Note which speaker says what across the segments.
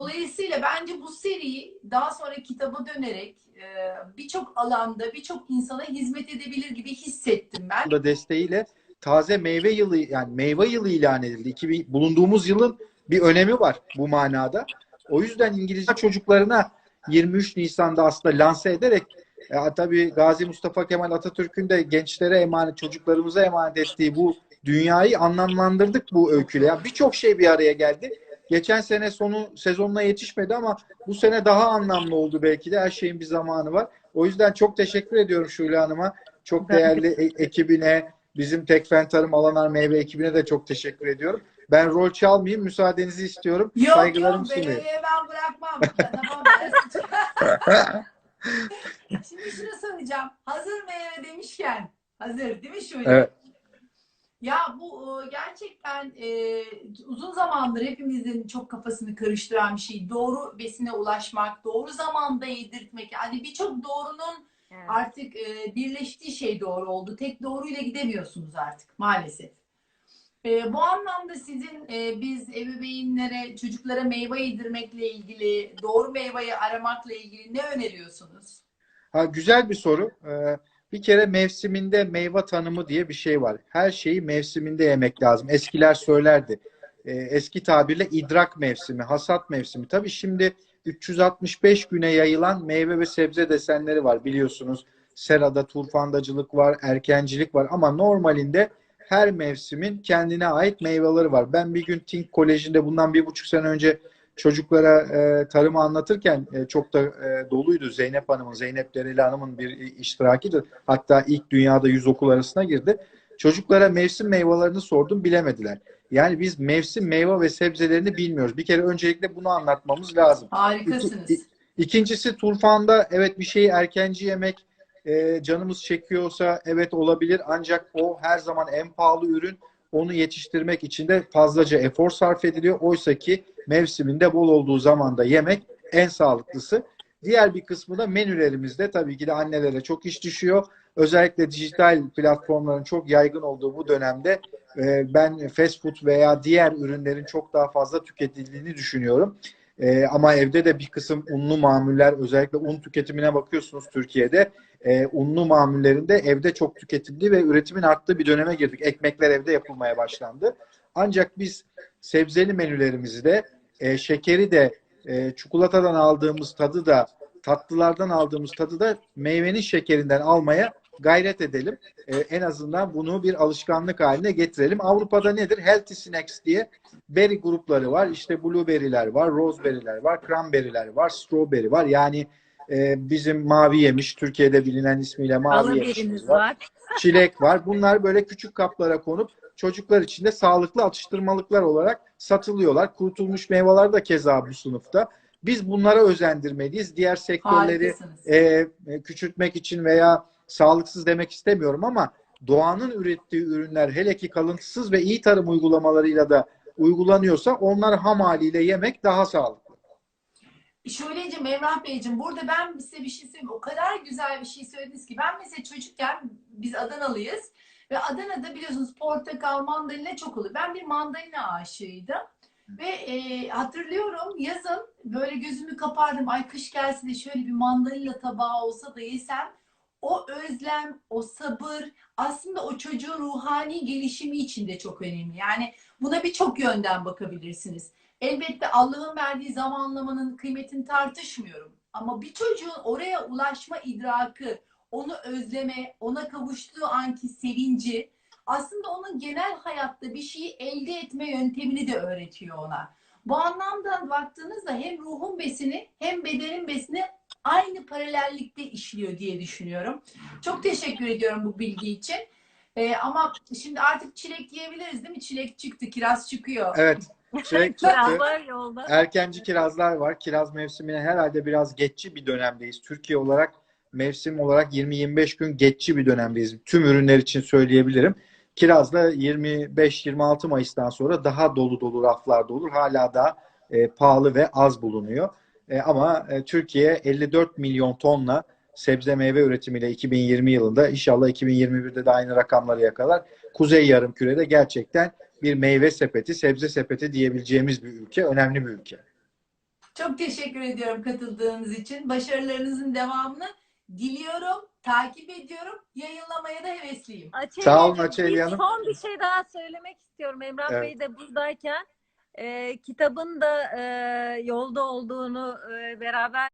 Speaker 1: Dolayısıyla bence bu seriyi daha sonra kitaba dönerek e, birçok alanda birçok insana hizmet edebilir gibi hissettim ben.
Speaker 2: da desteğiyle taze meyve yılı yani meyve yılı ilan edildi. 2000, bulunduğumuz yılın bir önemi var bu manada. O yüzden İngilizce çocuklarına 23 Nisan'da aslında lanse ederek e, tabii Gazi Mustafa Kemal Atatürk'ün de gençlere emanet, çocuklarımıza emanet ettiği bu dünyayı anlamlandırdık bu öyküyle. Yani birçok şey bir araya geldi. Geçen sene sonu sezonuna yetişmedi ama bu sene daha anlamlı oldu belki de. Her şeyin bir zamanı var. O yüzden çok teşekkür ediyorum Şule Hanım'a. Çok değerli e- ekibine, bizim Tekfen Tarım Alanar Meyve ekibine de çok teşekkür ediyorum. Ben rol çalmayayım, müsaadenizi istiyorum.
Speaker 1: Yok
Speaker 2: Saygılarımı
Speaker 1: yok beni
Speaker 2: sunuyorum.
Speaker 1: ben bırakmam. Tamam, Şimdi şunu soracağım. Hazır meyve demişken hazır değil mi şöyle?
Speaker 2: Evet.
Speaker 1: Ya bu e, gerçekten e, uzun zamandır hepimizin çok kafasını karıştıran bir şey. Doğru besine ulaşmak, doğru zamanda yedirtmek. Yani birçok doğrunun
Speaker 3: Evet.
Speaker 1: artık e, birleştiği şey doğru oldu. Tek doğruyla gidemiyorsunuz artık maalesef. E, bu anlamda sizin e, biz ebeveynlere, çocuklara meyve yedirmekle ilgili, doğru meyveyi aramakla ilgili ne öneriyorsunuz?
Speaker 2: Ha, güzel bir soru. Ee, bir kere mevsiminde meyve tanımı diye bir şey var. Her şeyi mevsiminde yemek lazım. Eskiler söylerdi. Ee, eski tabirle idrak mevsimi, hasat mevsimi. Tabii şimdi 365 güne yayılan meyve ve sebze desenleri var biliyorsunuz. Serada turfandacılık var, erkencilik var ama normalinde her mevsimin kendine ait meyveleri var. Ben bir gün Tink Koleji'nde bundan bir buçuk sene önce çocuklara e, tarımı anlatırken e, çok da e, doluydu. Zeynep Hanım'ın, Zeynep Dereli Hanım'ın bir iştirakidir. Hatta ilk dünyada yüz okul arasına girdi. Çocuklara mevsim meyvelerini sordum, bilemediler. Yani biz mevsim meyve ve sebzelerini bilmiyoruz. Bir kere öncelikle bunu anlatmamız lazım.
Speaker 1: Harikasınız.
Speaker 2: İki- İkincisi turfanda evet bir şeyi erkenci yemek e, canımız çekiyorsa evet olabilir ancak o her zaman en pahalı ürün onu yetiştirmek için de fazlaca efor sarf ediliyor. Oysa ki mevsiminde bol olduğu zamanda yemek en sağlıklısı. Diğer bir kısmı da menülerimizde tabii ki de annelere çok iş düşüyor. Özellikle dijital platformların çok yaygın olduğu bu dönemde e, ben fast food veya diğer ürünlerin çok daha fazla tüketildiğini düşünüyorum. E, ama evde de bir kısım unlu mamuller özellikle un tüketimine bakıyorsunuz Türkiye'de. E, unlu mamullerinde evde çok tüketildi ve üretimin arttığı bir döneme girdik. Ekmekler evde yapılmaya başlandı. Ancak biz sebzeli menülerimizi de e, şekeri de e, çikolatadan aldığımız tadı da tatlılardan aldığımız tadı da meyvenin şekerinden almaya gayret edelim. E, en azından bunu bir alışkanlık haline getirelim. Avrupa'da nedir? Healthy Snacks diye berry grupları var. İşte blueberry'ler var, roseberry'ler var, cranberry'ler var, strawberry var. Yani e, bizim mavi yemiş, Türkiye'de bilinen ismiyle mavi yemişimiz var.
Speaker 3: var.
Speaker 2: Çilek var. Bunlar böyle küçük kaplara konup çocuklar için de sağlıklı atıştırmalıklar olarak satılıyorlar. Kurutulmuş meyveler de keza bu sınıfta. Biz bunlara özendirmeliyiz. Diğer sektörleri e, e, küçültmek için veya sağlıksız demek istemiyorum ama doğanın ürettiği ürünler hele ki kalıntısız ve iyi tarım uygulamalarıyla da uygulanıyorsa onlar ham haliyle yemek daha sağlıklı.
Speaker 1: Şöyleyeceğim Emrah Beyciğim burada ben size bir şey söyleyeyim. O kadar güzel bir şey söylediniz ki ben mesela çocukken biz Adanalıyız ve Adana'da biliyorsunuz portakal, mandalina çok olur. Ben bir mandalina aşığıydım. Ve e, hatırlıyorum yazın böyle gözümü kapardım. Ay kış gelse de şöyle bir mandalina tabağı olsa da yesem. O özlem, o sabır aslında o çocuğun ruhani gelişimi için de çok önemli. Yani buna birçok yönden bakabilirsiniz. Elbette Allah'ın verdiği zamanlamanın kıymetini tartışmıyorum. Ama bir çocuğun oraya ulaşma idrakı, onu özleme, ona kavuştuğu anki sevinci aslında onun genel hayatta bir şeyi elde etme yöntemini de öğretiyor ona. Bu anlamda baktığınızda hem ruhun besini hem bedenin besini aynı paralellikte işliyor diye düşünüyorum. Çok teşekkür ediyorum bu bilgi için. Ee, ama şimdi artık çilek yiyebiliriz değil mi? Çilek çıktı, kiraz çıkıyor.
Speaker 2: Evet. Çilek çıktı.
Speaker 3: Kirazlar yolda.
Speaker 2: Erkenci kirazlar var. Kiraz mevsimine herhalde biraz geçici bir dönemdeyiz. Türkiye olarak mevsim olarak 20-25 gün geçici bir dönemdeyiz. Tüm ürünler için söyleyebilirim. Kiraz da 25-26 Mayıs'tan sonra daha dolu dolu raflarda olur. Hala da e, pahalı ve az bulunuyor. E, ama e, Türkiye 54 milyon tonla sebze meyve üretimiyle 2020 yılında inşallah 2021'de de aynı rakamları yakalar. Kuzey Yarımküre'de gerçekten bir meyve sepeti, sebze sepeti diyebileceğimiz bir ülke, önemli bir ülke.
Speaker 1: Çok teşekkür ediyorum katıldığınız için. Başarılarınızın devamını diliyorum, takip ediyorum. Yayınlamaya da hevesliyim.
Speaker 3: Açelya
Speaker 2: Sağ olun
Speaker 3: bir
Speaker 2: Hanım.
Speaker 3: Son bir şey daha söylemek istiyorum. Emrah
Speaker 2: Evet.
Speaker 3: Bey de buradayken e, kitabın da e, yolda olduğunu e, beraber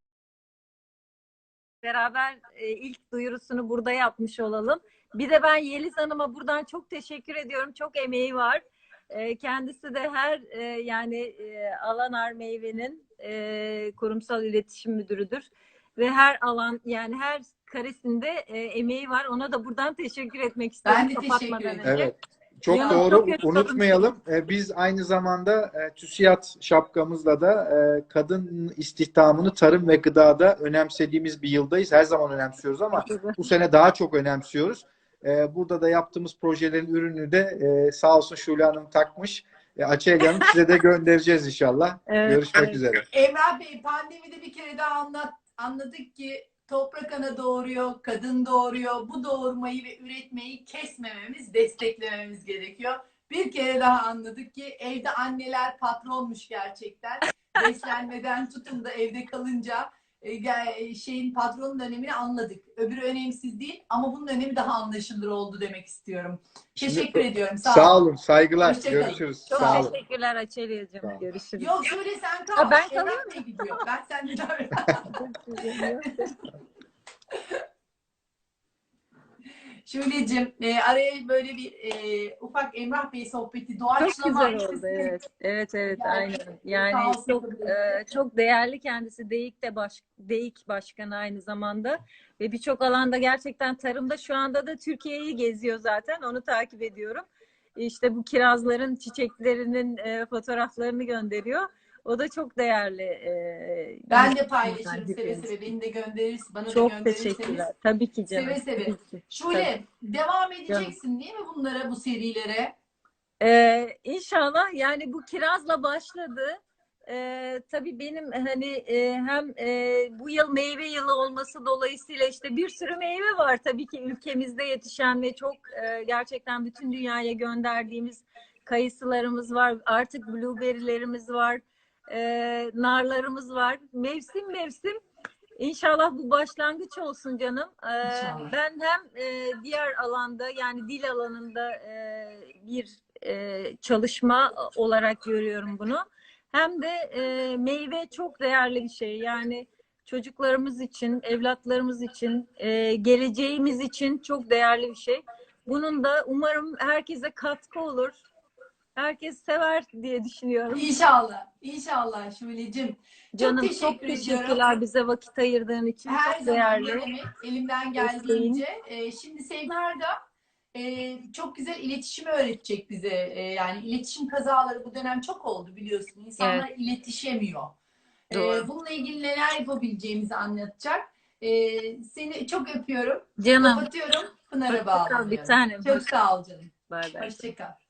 Speaker 3: beraber e, ilk duyurusunu burada yapmış olalım. Bir de ben Yeliz Hanım'a buradan çok teşekkür ediyorum. Çok emeği var. E, kendisi de her e, yani e, Alanar Meyve'nin e, kurumsal iletişim müdürüdür ve her alan yani her karesinde emeği var. Ona da buradan teşekkür etmek istiyorum.
Speaker 1: Ben de teşekkür ederim.
Speaker 2: Evet. Çok
Speaker 3: Ya,
Speaker 2: doğru.
Speaker 3: çok
Speaker 2: Unutmayalım. Ee, Biz aynı zamanda e, TÜSİAD şapkamızla da e, kadın istihdamını tarım ve gıdada önemsediğimiz bir yıldayız. Her zaman önemsiyoruz ama bu sene daha çok önemsiyoruz. E, Burada da yaptığımız projelerin ürünü de e, sağ olsun Şule Hanım takmış. E, Açelya Hanım size de göndereceğiz inşallah.
Speaker 3: Evet,
Speaker 2: Görüşmek
Speaker 3: evet.
Speaker 2: üzere.
Speaker 1: Emrah Bey pandemide bir kere daha anlat, anladık ki toprak ana doğuruyor, kadın doğuruyor. Bu doğurmayı ve üretmeyi kesmememiz, desteklememiz gerekiyor. Bir kere daha anladık ki evde anneler patronmuş gerçekten. Beslenmeden tutun da evde kalınca şeyin patronun önemini anladık. Öbürü önemsiz değil ama bunun önemi daha anlaşılır oldu demek istiyorum.
Speaker 2: Şimdi-
Speaker 1: Teşekkür ediyorum. Sağ,
Speaker 2: Sağ
Speaker 1: olun.
Speaker 2: olun. Saygılar. Görüşürüz.
Speaker 3: Çok
Speaker 2: Sağ olun.
Speaker 3: teşekkürler Açelya'cığım. Görüşürüz.
Speaker 1: Yok şöyle sen kal.
Speaker 3: Ha, ben
Speaker 1: Emrah
Speaker 3: kalayım
Speaker 1: Bey gidiyor. Ben Şule'cim e, araya böyle bir e, ufak Emrah Bey sohbeti
Speaker 3: Çok
Speaker 1: doğaçlama
Speaker 3: güzel oldu. Evet. Evet evet
Speaker 1: Yani,
Speaker 3: aynen. Yani çok e, çok değerli kendisi. DEİK de baş DEİK başkanı aynı zamanda ve birçok alanda gerçekten tarımda şu anda da Türkiye'yi geziyor zaten. Onu takip ediyorum. İşte bu kirazların çiçeklerinin e, fotoğraflarını gönderiyor. O da çok değerli. e,
Speaker 1: Ben de paylaşırım seve seve. Beni de gönderirsin. Bana da
Speaker 3: Çok
Speaker 1: gönderirseniz.
Speaker 3: teşekkürler. Tabii ki canım.
Speaker 1: Seve seve.
Speaker 3: Tabii.
Speaker 1: Şule devam edeceksin değil mi bunlara, bu serilere?
Speaker 3: Ee, inşallah yani bu kirazla başladı. Ee, tabii benim hani e, hem e, bu yıl meyve yılı olması dolayısıyla işte bir sürü meyve var tabii ki ülkemizde yetişen ve çok e, gerçekten bütün dünyaya gönderdiğimiz kayısılarımız var. Artık blueberry'lerimiz var. E, narlarımız var. Mevsim mevsim. İnşallah bu başlangıç olsun canım. Ee,
Speaker 1: İnşallah.
Speaker 3: ben hem e, diğer alanda yani dil alanında e, bir e, çalışma olarak görüyorum bunu. Hem de e, meyve çok değerli bir şey. Yani çocuklarımız için, evlatlarımız için, e, geleceğimiz için çok değerli bir şey. Bunun da umarım herkese katkı olur. Herkes sever diye düşünüyorum.
Speaker 1: İnşallah. İnşallah Şule'cim.
Speaker 3: Canım çok
Speaker 1: teşekkür
Speaker 3: teşekkürler
Speaker 1: ediyorum.
Speaker 3: bize vakit ayırdığın için.
Speaker 1: Her
Speaker 3: çok
Speaker 1: zaman
Speaker 3: değerli.
Speaker 1: elimden geldiğince. Ee, şimdi Sevnar da e, çok güzel iletişimi öğretecek bize. E, yani iletişim kazaları bu dönem çok oldu biliyorsun. İnsanlar iletişemiyor. Ee,
Speaker 3: Doğru.
Speaker 1: bununla ilgili neler yapabileceğimizi anlatacak. Ee, seni çok öpüyorum.
Speaker 3: Canım.
Speaker 1: Kapatıyorum. Pınar'a
Speaker 3: kal bir tanem.
Speaker 1: Çok sağ ol canım.
Speaker 3: Bay bay.
Speaker 1: Hoşçakal.